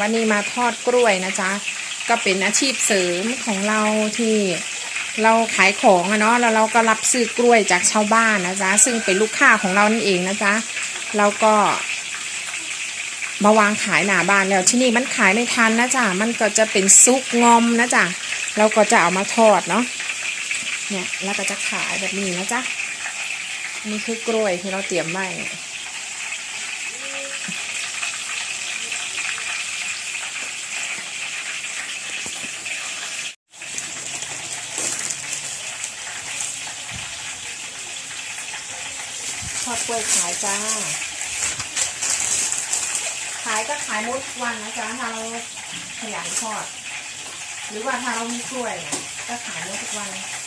วันนี้มาทอดกล้วยนะจ๊ะก็เป็นอาชีพเสริมของเราที่เราขายของอะเนาะแล้วเราก็รับซื้อกล้วยจากชาวบ้านนะจ๊ะซึ่งเป็นลูกค้าของเรานั่นเองนะจ๊ะแล้วก็มาวางขายหน้าบ้านแล้วที่นี่มันขายไม่ทันนะจ๊ะมันก็จะเป็นซุกงอมนะจ๊ะเราก็จะเอามาทอดเนาะเนี่ยแล้วก็จะขายแบบนี้นะจ๊ะนี่คือกล้วยที่เราเตรียมไว้ ทอดกล้วยขายจ้า ขายก็ขายมดทุกวันนะจ๊ะถ้าเราขยันทอด หรือว่าถ้าเรามีกล้วยเนี่ยก็ขายหมดทุกวันนี่ค่ะ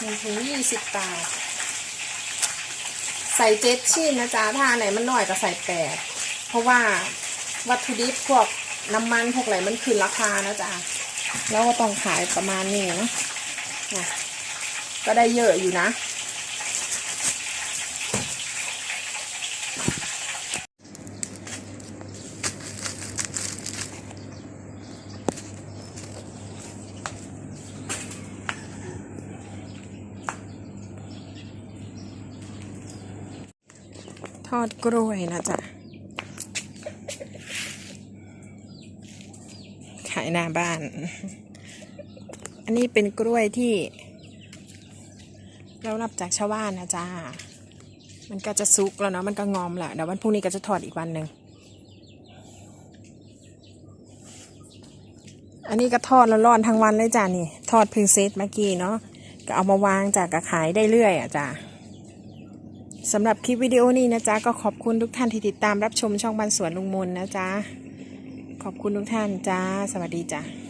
หนึ่งถุงยี่สิบบาท ใส่เจ็ดชิ้นนะจ๊ะถ้าไหนมันน้อยก็ใส่แปดเพราะว่าวัตถุดิบพวกน้ำมันพวกอะไรมันขึ้นราคานะจ๊ะแล้วก็ต้องขายประมาณนี้เนาะนะก็ได้เยอะอยู่นะ ทอดกล้วยนะจ๊ะ ขายหน้าบ้าน อันนี้เป็นกล้วยที่ เรารับจากชาวบ้านนะจ๊ะ มันก็จะซุกแล้วเนาะ มันก็งอมแหละเดี๋ยววันพรุ่งนี้ก็จะทอดอีกวันหนึ่ง อันนี้ก็ทอดแล้วร้อนทั้งวันเลยจ้ะนี่ ทอดเพึ่งเซตเมื่อกี้เนาะ ก็เอามาวางจากกระขายได้เรื่อยอะจ้ะ สำหรับคลิปวิดีโอนี้นะจ๊ะก็ขอบคุณทุกท่านที่ติดตามรับชมช่องบันสวนลุงมนนะจ๊ะขอบคุณทุกท่านจ้า สวัสดีจ้ะ